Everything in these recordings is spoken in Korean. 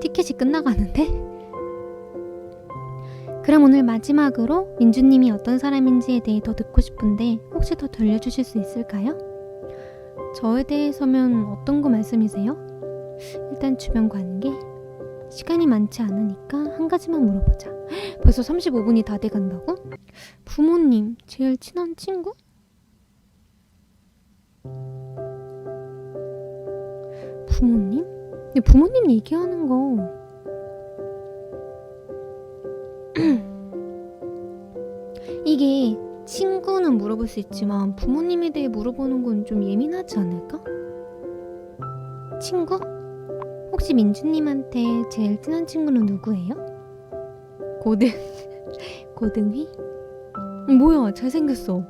티켓이 끝나가는데? 그럼 오늘 마지막으로 민주님이 어떤 사람인지에 대해 더 듣고 싶은데 혹시 더 들려주실 수 있을까요? 저에 대해서면 어떤 거 말씀이세요? 일단 주변 관계? 시간이 많지 않으니까 한 가지만 물어보자. 벌써 35분이 다 돼간다고? 부모님, 제일 친한 친구? 부모님? 근데 부모님 얘기하는 거 이게 친구는 물어볼 수 있지만 부모님에 대해 물어보는 건 좀 예민하지 않을까? 친구? 혹시 민주님한테 제일 친한 친구는 누구예요? 고등 고등이? 뭐야 잘생겼어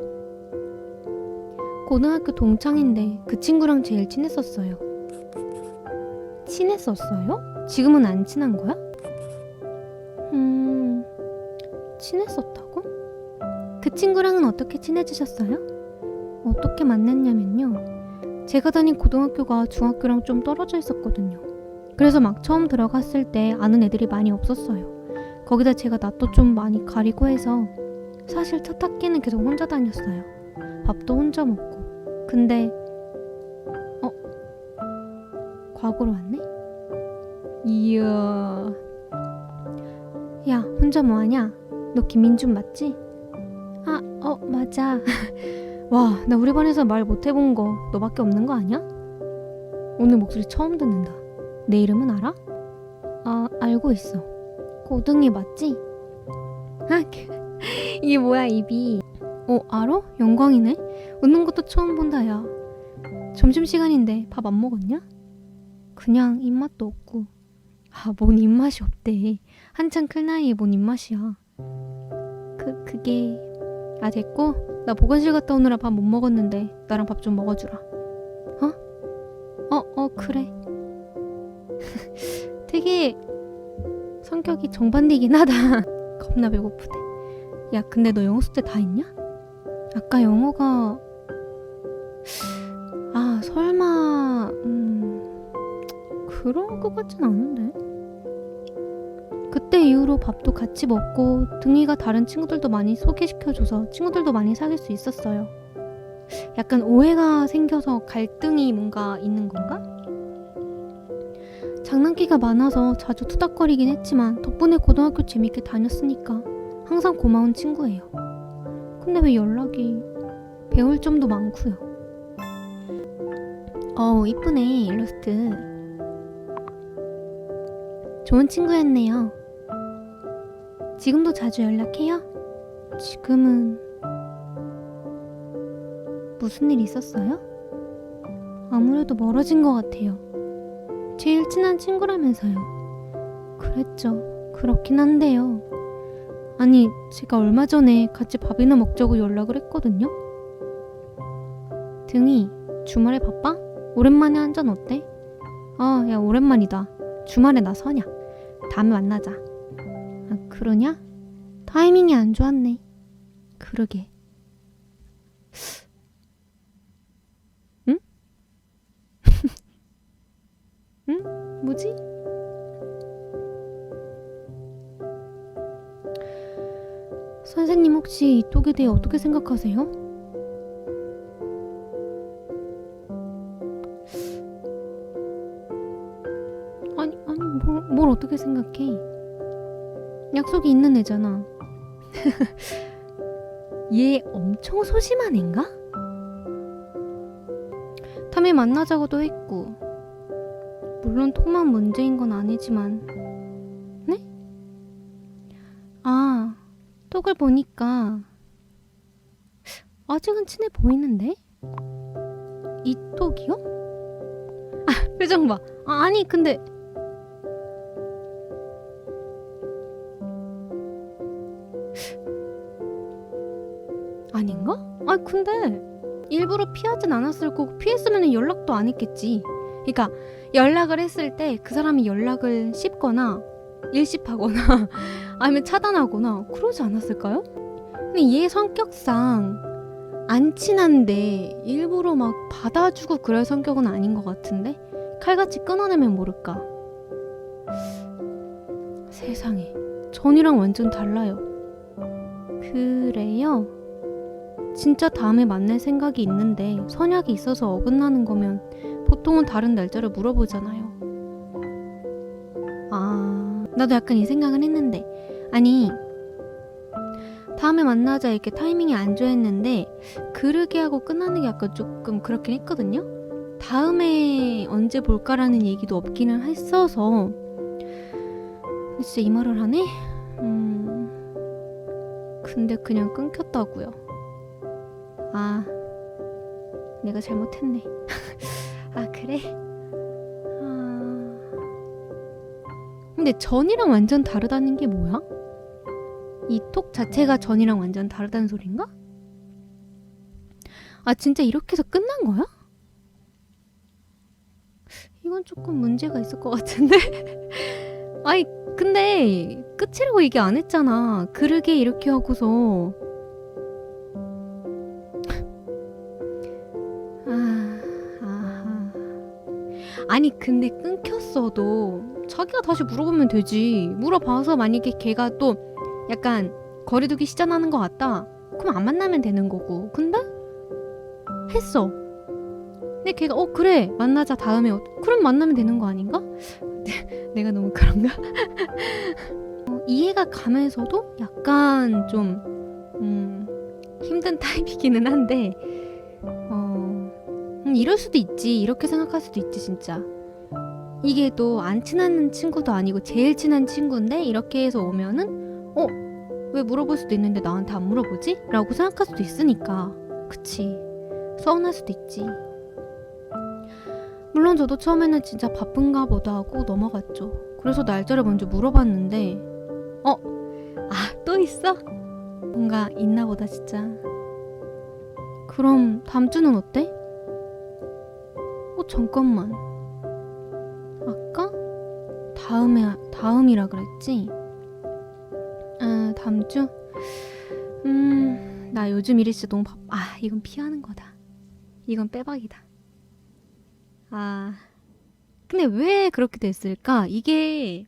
고등학교 동창인데 그 친구랑 제일 친했었어요 친했었어요? 지금은 안 친한 거야? 음 친했었다고? 그 친구랑은 어떻게 친해지셨어요? 어떻게 만났냐면요 제가 다닌 고등학교가 중학교랑 좀 떨어져 있었거든요 그래서 막 처음 들어갔을 때 아는 애들이 많이 없었어요. 거기다 제가 낯도 좀 많이 가리고 해서 사실 첫 학기는 계속 혼자 다녔어요. 밥도 혼자 먹고. 근데 어? 과거로 왔네? 이야. 야, 혼자 뭐 하냐? 너 김민준 맞지? 아, 어, 맞아. 와, 나 우리 반에서 말 못 해본 거 너밖에 없는 거 아니야? 오늘 목소리 처음 듣는다. 내 이름은 알아? 아, 알고 있어. 고등이 맞지? 아, 그- 이게 뭐야, 입이. 어, 알아? 영광이네? 웃는 것도 처음 본다, 야. 점심시간인데 밥 안 먹었냐? 그냥 입맛도 없고. 아, 뭔 입맛이 없대. 한창 클 나이에 뭔 입맛이야. 그, 그게. 아, 됐고. 나 보건실 갔다 오느라 밥 못 먹었는데, 나랑 밥 좀 먹어주라. 어? 어, 어, 그래. 되게 성격이 정반대긴 하다. 겁나 배고프대. 야, 근데 너 영어 숙제 다 했냐? 아까 영어가 아, 설마 음 그런 것 같진 않은데. 그때 이후로 밥도 같이 먹고 등이가 다른 친구들도 많이 소개시켜줘서 친구들도 많이 사귈 수 있었어요. 약간 오해가 생겨서 갈등이 뭔가 있는 건가? 장난기가 많아서 자주 투닥거리긴 했지만 덕분에 고등학교 재밌게 다녔으니까 항상 고마운 친구예요. 근데 왜 연락이 배울 점도 많고요. 어우 이쁘네 일러스트. 좋은 친구였네요. 지금도 자주 연락해요? 지금은 무슨 일 있었어요? 아무래도 멀어진 것 같아요. 제일 친한 친구라면서요. 그랬죠. 그렇긴 한데요. 아니, 제가 얼마 전에 같이 밥이나 먹자고 연락을 했거든요. 등이 주말에 바빠? 오랜만에 한 잔 어때? 아, 야, 오랜만이다. 주말에 나 서냐? 다음에 만나자. 아, 그러냐? 타이밍이 안 좋았네. 그러게. 응? 응? 뭐지? 선생님 혹시 이 똑에 대해 어떻게 생각하세요? 약속이 있는 애잖아. 얘 엄청 소심한 애인가? 다음에 만나자고도 했고 물론 톡만 문제인 건 아니지만 네? 아 톡을 보니까 아직은 친해 보이는데? 이 톡이요? 아 표정 봐 아, 아니 근데 아 근데 일부러 피하진 않았을 거고 피했으면 연락도 안 했겠지 그러니까 연락을 했을 때 그 사람이 연락을 씹거나 일십하거나 아니면 차단하거나 그러지 않았을까요? 근데 얘 성격상 안 친한데 일부러 막 받아주고 그럴 성격은 아닌 것 같은데 칼같이 끊어내면 모를까 세상에 전이랑 완전 달라요. 그래요? 진짜 다음에 만날 생각이 있는데 선약이 있어서 어긋나는 거면 보통은 다른 날짜를 물어보잖아요. 아, 나도 약간 이 생각은 했는데 아니 다음에 만나자 이렇게 타이밍이 안 좋았는데 그르게 하고 끝나는 게 약간 조금 그렇긴 했거든요. 다음에 언제 볼까라는 얘기도 없기는 했어서 진짜 이 말을 하네? 음 근데 그냥 끊겼다고요. 아 내가 잘못했네. 아 그래? 아 근데 전이랑 완전 다르다는 게 뭐야? 이 톡 자체가 전이랑 완전 다르다는 소린가? 아 진짜 이렇게 해서 끝난 거야? 이건 조금 문제가 있을 것 같은데? 아니 근데 끝이라고 얘기 안 했잖아 그러게 이렇게 하고서 아니 근데 끊겼어도 자기가 다시 물어보면 되지. 물어봐서 만약에 걔가 또 약간 거리두기 시전하는 것 같다. 그럼 안 만나면 되는 거고. 근데? 했어. 근데 걔가 어 그래. 만나자. 다음에 어, 그럼 만나면 되는 거 아닌가? 내가 너무 그런가? 어, 이해가 가면서도 약간 좀 음, 힘든 타입이기는 한데 어, 음, 이럴 수도 있지 이렇게 생각할 수도 있지 진짜 이게 또 안 친한 친구도 아니고 제일 친한 친구인데 이렇게 해서 오면은 어? 왜 물어볼 수도 있는데 나한테 안 물어보지? 라고 생각할 수도 있으니까 그치 서운할 수도 있지 물론 저도 처음에는 진짜 바쁜가 보다 하고 넘어갔죠 그래서 날짜를 먼저 물어봤는데 어? 아 또 있어? 뭔가 있나 보다 진짜 그럼 다음 주는 어때? 어 잠깐만 아까? 다음에 다음이라 그랬지? 아 다음 주? 음, 나 요즘 일이 진짜 너무 바... 아, 이건 피하는 거다. 이건 빼박이다. 아, 근데 왜 그렇게 됐을까? 이게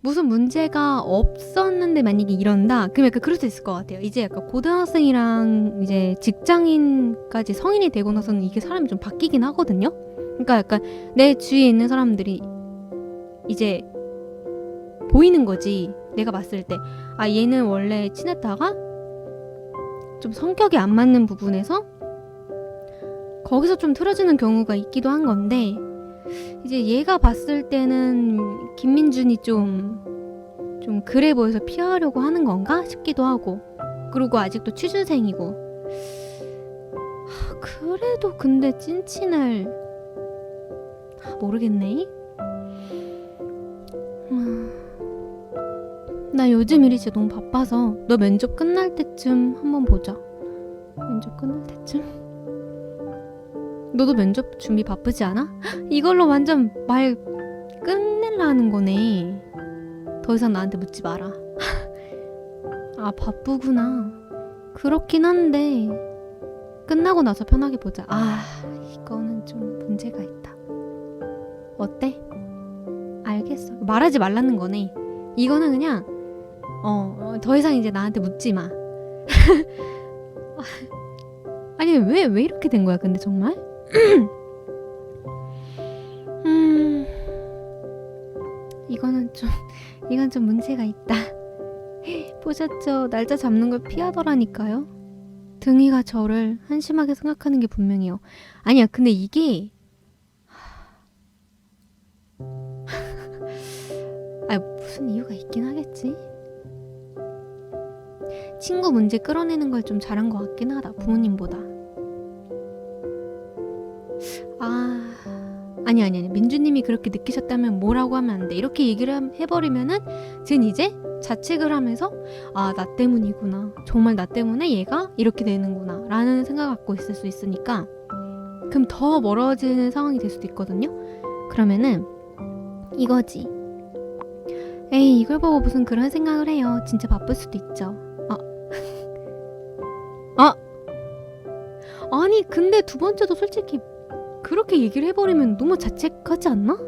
무슨 문제가 없었는데 만약에 이런다? 그럼 약간 그럴 수 있을 것 같아요. 이제 약간 고등학생이랑 이제 직장인까지 성인이 되고 나서는 이게 사람이 좀 바뀌긴 하거든요? 그러니까 약간 내 주위에 있는 사람들이 이제 보이는 거지. 내가 봤을 때. 아, 얘는 원래 친했다가 좀 성격이 안 맞는 부분에서 거기서 좀 틀어지는 경우가 있기도 한 건데 이제 얘가 봤을 때는 김민준이 좀, 좀 그래 보여서 피하려고 하는 건가 싶기도 하고 그리고 아직도 취준생이고 하, 그래도 근데 찐친을 아, 모르겠네 음. 나 요즘 일이 진짜 너무 바빠서 너 면접 끝날 때쯤 한번 보자. 면접 끝날 때쯤? 너도 면접 준비 바쁘지 않아? 헉, 이걸로 완전 말 끝낼라는 거네. 더 이상 나한테 묻지 마라. 아 바쁘구나. 그렇긴 한데 끝나고 나서 편하게 보자. 아 이거는 좀 문제가 있다. 어때? 알겠어. 말하지 말라는 거네. 이거는 그냥 어, 어, 더 이상 이제 나한테 묻지 마. 아니, 왜, 왜 이렇게 된 거야, 근데 정말? 음, 이거는 좀, 이건 좀 문제가 있다. 보셨죠? 날짜 잡는 걸 피하더라니까요. 등이가 저를 한심하게 생각하는 게 분명해요. 아니야, 근데 이게, 아, 무슨 이유가 있긴 하겠지? 친구 문제 끌어내는 걸 좀 잘한 것 같긴 하다 부모님보다 아니 아니 아니. 민주님이 그렇게 느끼셨다면 뭐라고 하면 안 돼. 이렇게 얘기를 함- 해버리면은 쟤는 이제 자책을 하면서 아 나 때문이구나. 정말 나 때문에 얘가 이렇게 되는구나. 라는 생각을 갖고 있을 수 있으니까 그럼 더 멀어지는 상황이 될 수도 있거든요. 그러면은 이거지. 에이 이걸 보고 무슨 그런 생각을 해요. 진짜 바쁠 수도 있죠. 아니 근데 두 번째도 솔직히 그렇게 얘기를 해버리면 너무 자책하지 않나?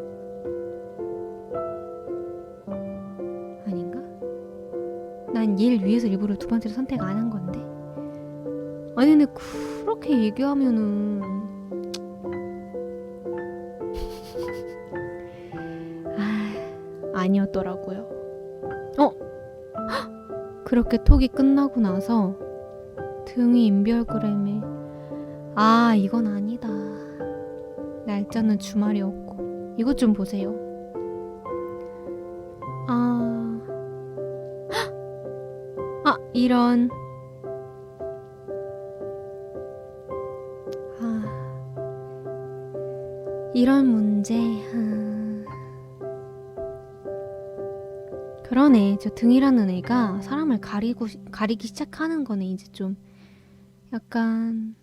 나는 얘를 위해서 일부러 두 번째를 선택 안 한 건데. 아니 근데 그렇게 얘기하면은 아 아니었더라고요. 어? 헉! 그렇게 톡이 끝나고 나서 등이 인별그램에 아 이건 아니다. 날짜는 주말이었고 이것 좀 보세요. 아, 헉! 아 이런 아 이런 문제. 아. 그러네. 저 등이라는 애가 사람을 가리고 가리기 시작하는 거네. 이제 좀 약간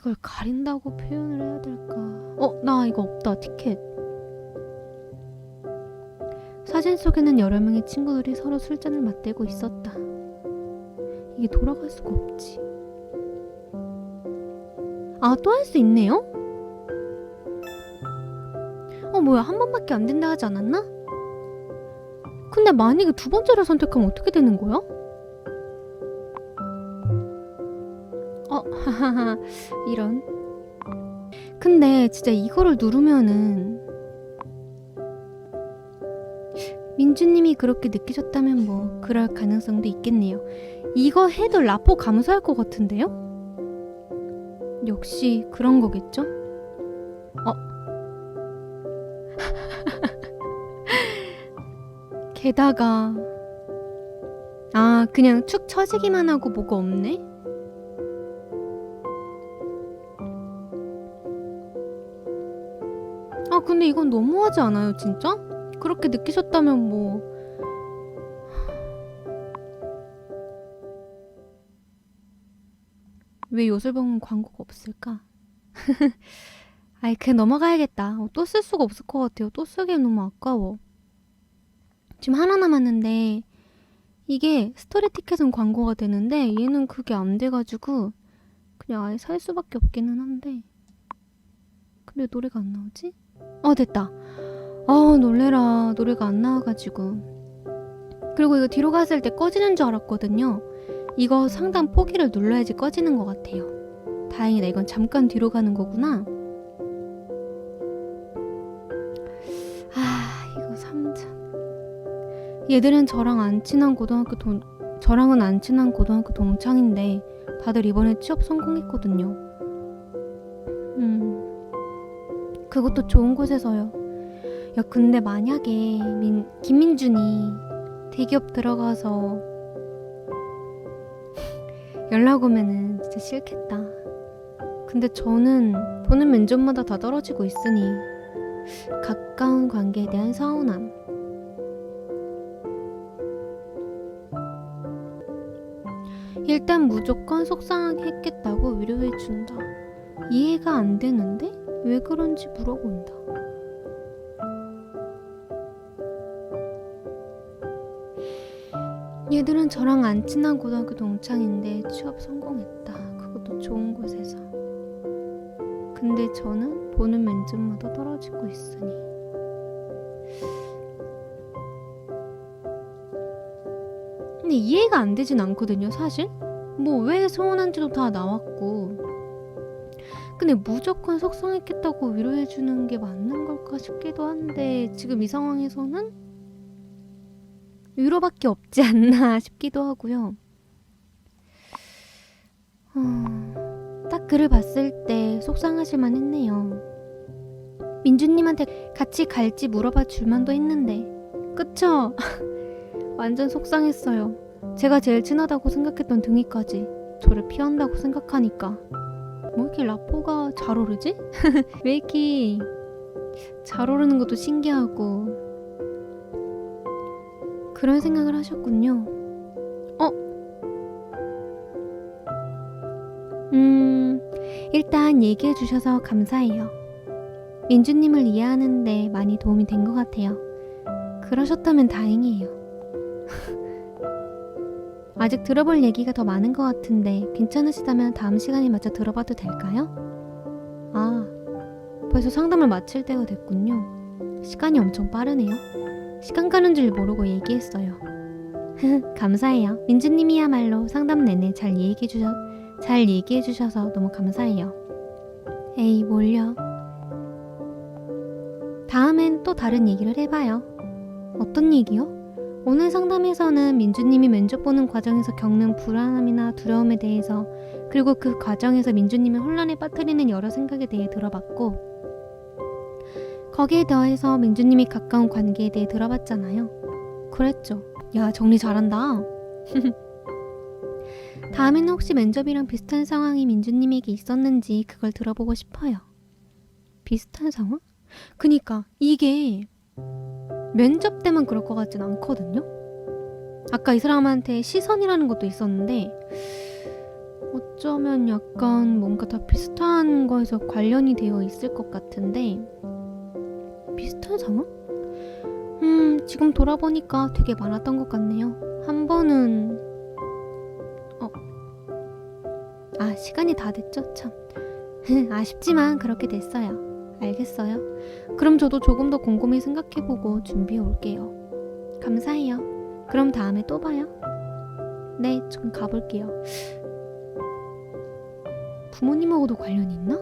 이걸 가린다고 표현을 해야 될까? 어, 나 이거 없다. 티켓. 사진 속에는 여러 명의 친구들이 서로 술잔을 맞대고 있었다. 이게 돌아갈 수가 없지. 아, 또 할 수 있네요? 어, 뭐야. 한 번밖에 안 된다 하지 않았나? 근데 만약에 두 번째를 선택하면 어떻게 되는 거야? 진짜 이거를 누르면은 민주님이 그렇게 느끼셨다면 뭐 그럴 가능성도 있겠네요. 이거 해도 라포 감소할 것 같은데요? 역시 그런 거겠죠? 어? 게다가 아 그냥 축 처지기만 하고 뭐가 없네? 이건 너무하지 않아요 진짜? 그렇게 느끼셨다면 뭐 왜 요술봉은 광고가 없을까? 아이 그냥 넘어가야겠다. 어, 또쓸 수가 없을 것 같아요. 또 쓰기엔 너무 아까워. 지금 하나 남았는데 이게 스토리 티켓은 광고가 되는데 얘는 그게 안 돼가지고 그냥 아예 살 수밖에 없기는 한데 근데 노래가 안 나오지? 어 됐다. 아 놀래라 노래가 안 나와가지고 그리고 이거 뒤로 갔을 때 꺼지는 줄 알았거든요. 이거 상단 포기를 눌러야지 꺼지는 것 같아요. 다행이다. 이건 잠깐 뒤로 가는 거구나. 아, 이거 3점. 얘들은 저랑 안 친한 고등학교 동, 저랑은 안 친한 고등학교 동창인데 다들 이번에 취업 성공했거든요. 그것도 좋은 곳에서요. 야, 근데 만약에 민, 김민준이 대기업 들어가서 연락 오면은 진짜 싫겠다. 근데 저는 보는 면접마다 다 떨어지고 있으니 가까운 관계에 대한 서운함. 일단 무조건 속상하게 했겠다고 위로해준다. 이해가 안 되는데? 왜 그런지 물어본다. 얘들은 저랑 안 친한 고등학교 동창인데 취업 성공했다. 그것도 좋은 곳에서. 근데 저는 보는 면접마다 떨어지고 있으니. 근데 이해가 안 되진 않거든요, 사실. 뭐왜 서운한지도 다 나왔고. 근데 무조건 속상했겠다고 위로해주는 게 맞는 걸까 싶기도 한데 지금 이 상황에서는 위로밖에 없지 않나 싶기도 하고요. 어, 딱 글을 봤을 때 속상하실만 했네요. 민주님한테 같이 갈지 물어봐 줄만도 했는데, 그쵸? 완전 속상했어요. 제가 제일 친하다고 생각했던 등이까지 저를 피한다고 생각하니까. 뭐 이렇게 라포가 잘 오르지? 왜 이렇게 잘 오르는 것도 신기하고, 그런 생각을 하셨군요. 어? 음, 일단 얘기해 주셔서 감사해요. 민주님을 이해하는데 많이 도움이 된 것 같아요. 그러셨다면 다행이에요. 아직 들어볼 얘기가 더 많은 것 같은데 괜찮으시다면 다음 시간에 맞춰 들어봐도 될까요? 아, 벌써 상담을 마칠 때가 됐군요. 시간이 엄청 빠르네요. 시간 가는 줄 모르고 얘기했어요. 감사해요. 민주님이야말로 상담 내내 잘 얘기해 주셔 잘 얘기해 주셔서 너무 감사해요. 에이 뭘요? 다음엔 또 다른 얘기를 해봐요. 어떤 얘기요? 오늘 상담에서는 민주님이 면접 보는 과정에서 겪는 불안함이나 두려움에 대해서 그리고 그 과정에서 민주님을 혼란에 빠뜨리는 여러 생각에 대해 들어봤고 거기에 더해서 민주님이 가까운 관계에 대해 들어봤잖아요. 그랬죠. 야 정리 잘한다. 다음에는 혹시 면접이랑 비슷한 상황이 민주님에게 있었는지 그걸 들어보고 싶어요. 비슷한 상황? 그니까 이게 면접 때만 그럴 것 같진 않거든요. 아까 이 사람한테 시선이라는 것도 있었는데 어쩌면 약간 뭔가 다 비슷한 거에서 관련이 되어 있을 것 같은데 비슷한 상황? 음 지금 돌아보니까 되게 많았던 것 같네요. 한 번은 어. 아 시간이 다 됐죠 참. 아쉽지만 그렇게 됐어요. 알겠어요. 그럼 저도 조금 더 곰곰이 생각해보고 준비해 올게요. 감사해요. 그럼 다음에 또 봐요. 네, 좀 가볼게요. 부모님하고도 관련이 있나?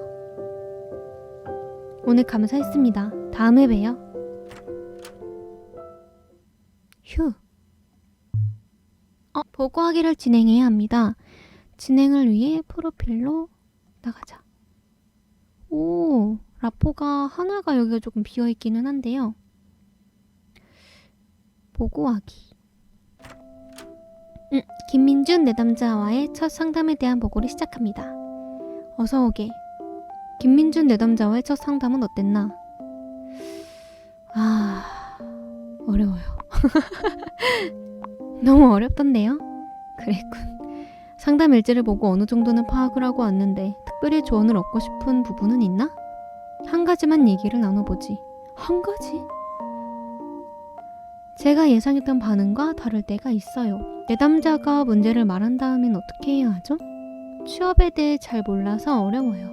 오늘 감사했습니다. 다음에 봬요. 휴. 어, 보고하기를 진행해야 합니다. 진행을 위해 프로필로 나가자. 오, 라포가 하나가 여기가 조금 비어 있기는 한데요. 보고하기. 음, 김민준 내담자와의 첫 상담에 대한 보고를 시작합니다. 어서 오게. 김민준 내담자와의 첫 상담은 어땠나? 아, 어려워요. 너무 어렵던데요? 그랬군. 상담 일지를 보고 어느 정도는 파악을 하고 왔는데 특별히 조언을 얻고 싶은 부분은 있나? 한 가지만 얘기를 나눠보지. 한 가지? 제가 예상했던 반응과 다를 때가 있어요. 내담자가 문제를 말한 다음엔 어떻게 해야 하죠? 취업에 대해 잘 몰라서 어려워요.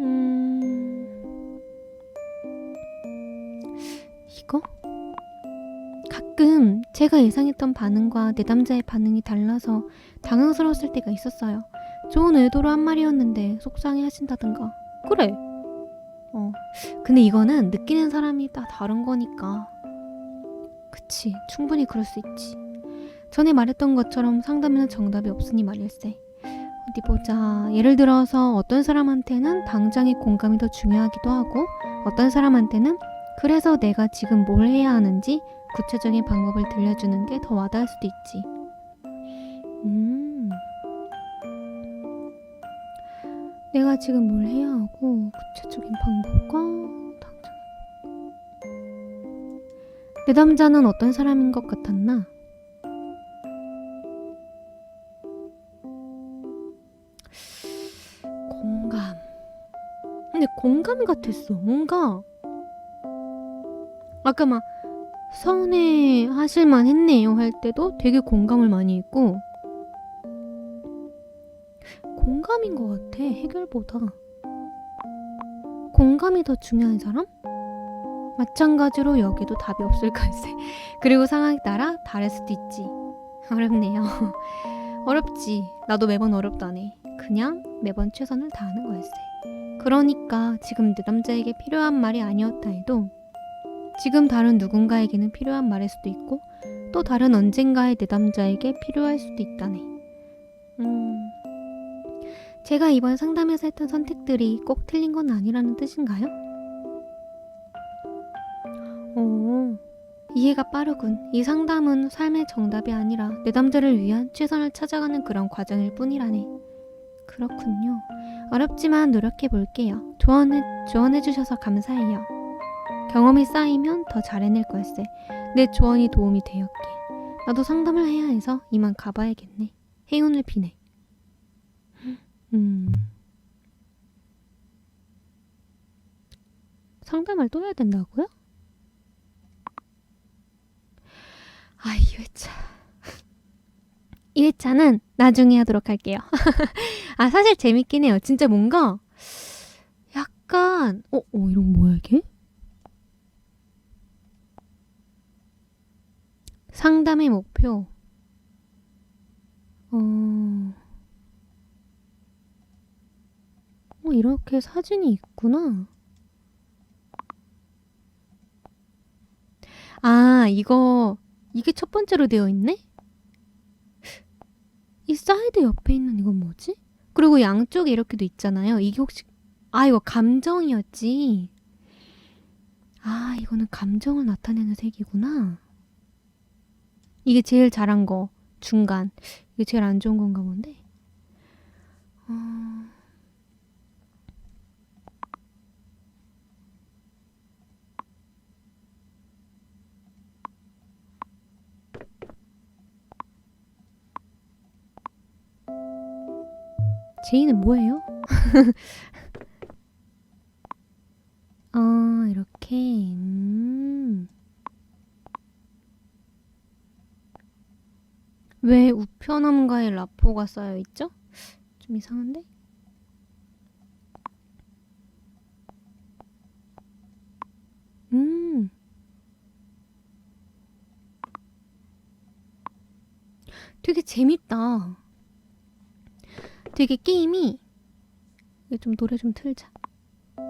음... 이거? 가끔 제가 예상했던 반응과 내담자의 반응이 달라서 당황스러웠을 때가 있었어요. 좋은 의도로 한 말이었는데 속상해 하신다든가. 그래. 어. 근데 이거는 느끼는 사람이 다 다른 거니까. 그치. 충분히 그럴 수 있지. 전에 말했던 것처럼 상담에는 정답이 없으니 말일세. 어디 보자. 예를 들어서 어떤 사람한테는 당장의 공감이 더 중요하기도 하고 어떤 사람한테는 그래서 내가 지금 뭘 해야 하는지 구체적인 방법을 들려주는 게 더 와닿을 수도 있지. 음. 내가 지금 뭘 해야 하고 구체적인 방법과 당장. 내담자는 어떤 사람인 것 같았나? 공감. 근데 공감 같았어. 뭔가 아까 막 서운해 하실만 했네요 할 때도 되게 공감을 많이 했고 공감인 것 같아 해결보다. 공감이 더 중요한 사람? 마찬가지로 여기도 답이 없을 걸세. 그리고 상황에 따라 다를 수도 있지. 어렵네요. 어렵지. 나도 매번 어렵다네. 그냥 매번 최선을 다하는 거였어. 그러니까 지금 내 남자에게 필요한 말이 아니었다 해도 지금 다른 누군가에게는 필요한 말일 수도 있고 또 다른 언젠가의 내담자에게 필요할 수도 있다네. 음, 제가 이번 상담에서 했던 선택들이 꼭 틀린 건 아니라는 뜻인가요? 오, 이해가 빠르군. 이 상담은 삶의 정답이 아니라 내담자를 위한 최선을 찾아가는 그런 과정일 뿐이라네. 그렇군요. 어렵지만 노력해 볼게요. 조언해, 조언해 주셔서 감사해요. 경험이 쌓이면 더 잘 해낼 걸세. 내 조언이 도움이 되었게. 나도 상담을 해야 해서 이만 가봐야겠네. 행운을 비네. 음. 상담을 또 해야 된다고요? 아, 2회차. 2회차는 나중에 하도록 할게요. 아, 사실 재밌긴 해요. 진짜 뭔가 약간, 어, 어, 이런 거 뭐야, 이게? 상담의 목표. 어, 어, 이렇게 사진이 있구나. 아, 이거, 이게 첫 번째로 되어 있네? 이 사이드 옆에 있는 이건 뭐지? 그리고 양쪽에 이렇게도 있잖아요. 이게 혹시, 아, 이거 감정이었지. 아, 이거는 감정을 나타내는 색이구나. 이게 제일 잘한 거, 중간. 이게 제일 안 좋은 건가 본데. 어... 제이는 뭐예요? 아, 이렇게. 음. 왜 우편함과의 라포가 쌓여 있죠? 좀 이상한데? 음. 되게 재밌다. 되게 게임이 좀 노래 좀 틀자.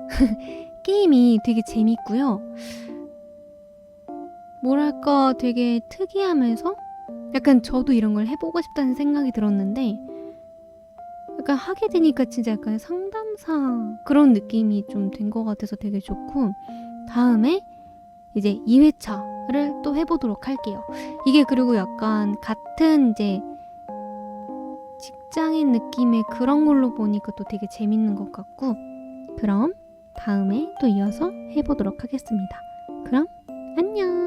게임이 되게 재밌고요. 뭐랄까 되게 특이하면서 약간 저도 이런 걸 해보고 싶다는 생각이 들었는데 약간 하게 되니까 진짜 약간 상담사 그런 느낌이 좀 된 것 같아서 되게 좋고 다음에 이제 2회차를 또 해보도록 할게요. 이게 그리고 약간 같은 이제 직장인 느낌의 그런 걸로 보니까 또 되게 재밌는 것 같고 그럼 다음에 또 이어서 해보도록 하겠습니다. 그럼 안녕!